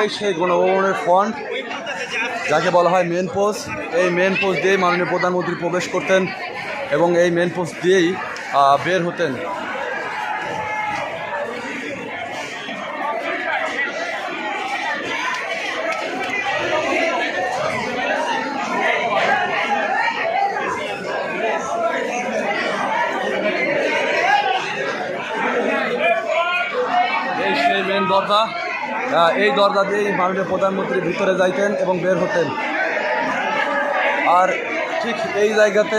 এই সেই গণভবনের ফ্রন্ট যাকে বলা হয় মেন পোস্ট এই মেন পোস্ট দিয়েই মাননীয় প্রধানমন্ত্রী প্রবেশ করতেন এবং এই মেন পোস্ট দিয়েই বের হতেন। এই সেই মেন এই দরজা দিয়েই মাননীয় প্রধানমন্ত্রী ভিতরে যাইতেন এবং বের হতেন। আর ঠিক এই জায়গাতে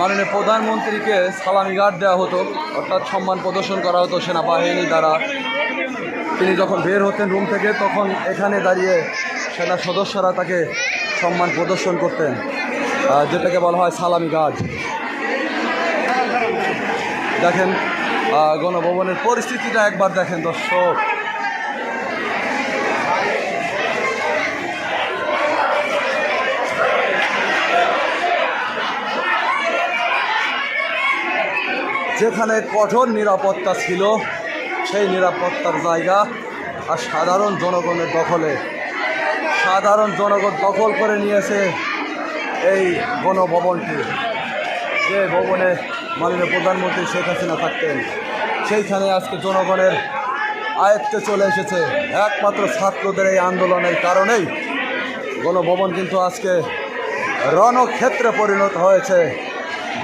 মাননীয় প্রধানমন্ত্রীকে সালামি গার্ড দেওয়া হতো, অর্থাৎ সম্মান প্রদর্শন করা হতো সেনাবাহিনী দ্বারা। তিনি যখন বের হতেন রুম থেকে, তখন এখানে দাঁড়িয়ে সেনা সদস্যরা তাকে সম্মান প্রদর্শন করতেন যেটাকে বলা হয় সালামি গার্ড। দেখেন গণভবনের পরিস্থিতিটা একবার দেখেন দর্শক। যেখানে কঠোর নিরাপত্তা ছিল, সেই নিরাপত্তার জায়গা আর সাধারণ জনগণের দখলে। সাধারণ জনগণ দখল করে নিয়েছে এই গণভবনটি। যে ভবনে মাননীয় প্রধানমন্ত্রী শেখ হাসিনা থাকতেন, সেইখানে আজকে জনগণের আয়ত্তে চলে এসেছে। একমাত্র ছাত্রদের এই আন্দোলনের কারণেই গণভবন কিন্তু আজকে রণক্ষেত্রে পরিণত হয়েছে।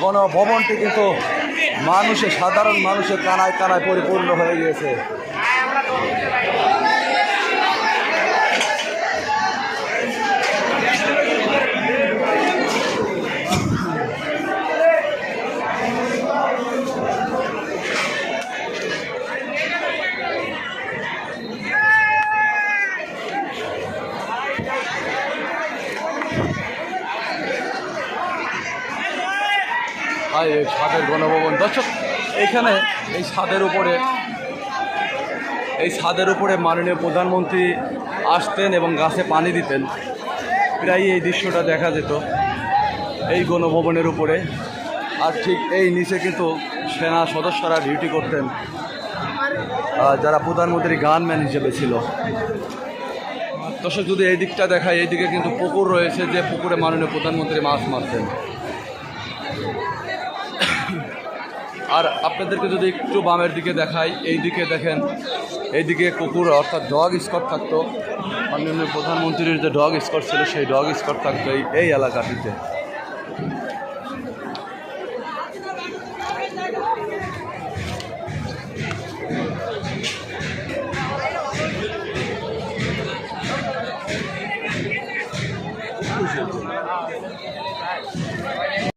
গণভবনটি কিন্তু মানুষে সাধারণ মানুষের কানায় কানায় পরিপূর্ণ হয়ে গিয়েছে। হয় এই ছাদের গণভবন। দর্শক, এখানে এই ছাদের উপরে, এই ছাদের উপরে মাননীয় প্রধানমন্ত্রী আসতেন এবং গাছে পানি দিতেন। প্রায় এই দৃশ্যটা দেখা যেত, এই গণভবনের উপরে। আর ঠিক এই নিচে কিন্তু সেনা সদস্যরা ডিউটি করতেন যারা প্রধানমন্ত্রী গানম্যান হিসেবে ছিল। দর্শক, যদি এই দিকটা দেখায় এই দিকে কিন্তু পুকুর রয়েছে, যে পুকুরে মাননীয় প্রধানমন্ত্রী মাছ মারতেন। আর আপনাদেরকে যদি একটু বামের দিকে দেখাই, এই দিকে দেখেন এইদিকে কুকুর, অর্থাৎ ডগ স্কট থাকতো। মাননীয় প্রধানমন্ত্রীর যে ডগ স্কট ছিল, সেই ডগ স্কট থাকতো এই এই এলাকাটিতে।